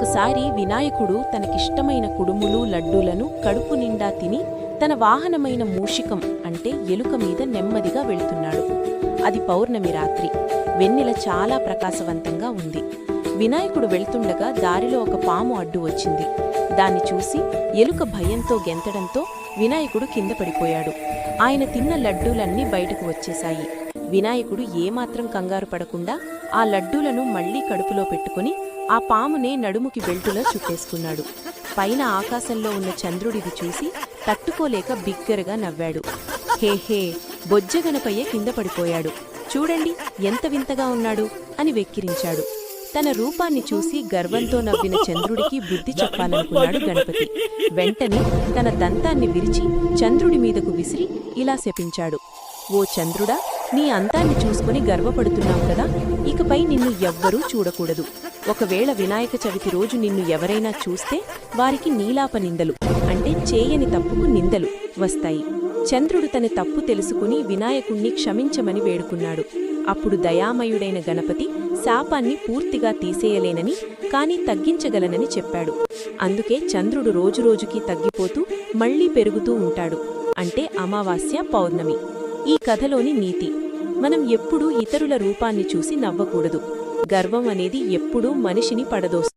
ఒకసారి వినాయకుడు తనకిష్టమైన కుడుములు లడ్డూలను కడుపు నిండా తిని తన వాహనమైన మూషికం అంటే ఎలుక మీద నెమ్మదిగా వెళ్తున్నాడు. అది పౌర్ణమి రాత్రి. వెన్నెల చాలా ప్రకాశవంతంగా ఉంది. వినాయకుడు వెళ్తుండగా దారిలో ఒక పాము అడ్డు వచ్చింది. దాన్ని చూసి ఎలుక భయంతో గెంతడంతో వినాయకుడు కింద పడిపోయాడు. ఆయన తిన్న లడ్డూలన్నీ బయటకు వచ్చేశాయి. వినాయకుడు ఏమాత్రం కంగారు పడకుండా ఆ లడ్డూలను మళ్ళీ కడుపులో పెట్టుకుని ఆ పామునే నడుముకి బెల్టులో చుట్టేసుకున్నాడు. పైన ఆకాశంలో ఉన్న చంద్రుడిది చూసి తట్టుకోలేక బిగ్గరగా నవ్వాడు. హే హే బొజ్జగనపయ్య కింద పడిపోయాడు. చూడండి ఎంత వింతగా ఉన్నాడు అని వెక్కిరించాడు. తన రూపాన్ని చూసి గర్వంతో నవ్విన చంద్రుడికి బుద్ధి చెప్పాలనుకున్నాడు గణపతి. వెంటనే తన దంతాన్ని విరిచి చంద్రుడి మీదకు విసిరి ఇలా శపించాడు. ఓ చంద్రుడా నీ అంతాన్ని చూసుకుని గర్వపడుతున్నావు కదా ఇకపై నిన్ను ఎవ్వరూ చూడకూడదు. ఒకవేళ వినాయక చవితి రోజు నిన్ను ఎవరైనా చూస్తే వారికి నీలాప నిందలు అంటే చేయని తప్పుకు నిందలు వస్తాయి. చంద్రుడు తన తప్పు తెలుసుకుని వినాయకుణ్ణి క్షమించమని వేడుకున్నాడు. అప్పుడు దయామయుడైన గణపతి శాపాన్ని పూర్తిగా తీసేయలేనని కాని తగ్గించగలనని చెప్పాడు. అందుకే చంద్రుడు రోజురోజుకి తగ్గిపోతూ మళ్ళీ పెరుగుతూ ఉంటాడు. అంటే అమావాస్య పౌర్ణమి. ఈ కథలోని నీతి. మనం ఎప్పుడూ ఇతరుల రూపాన్ని చూసి నవ్వకూడదు. గర్వం అనేది ఎప్పుడూ మనిషిని పడదోస్తుంది.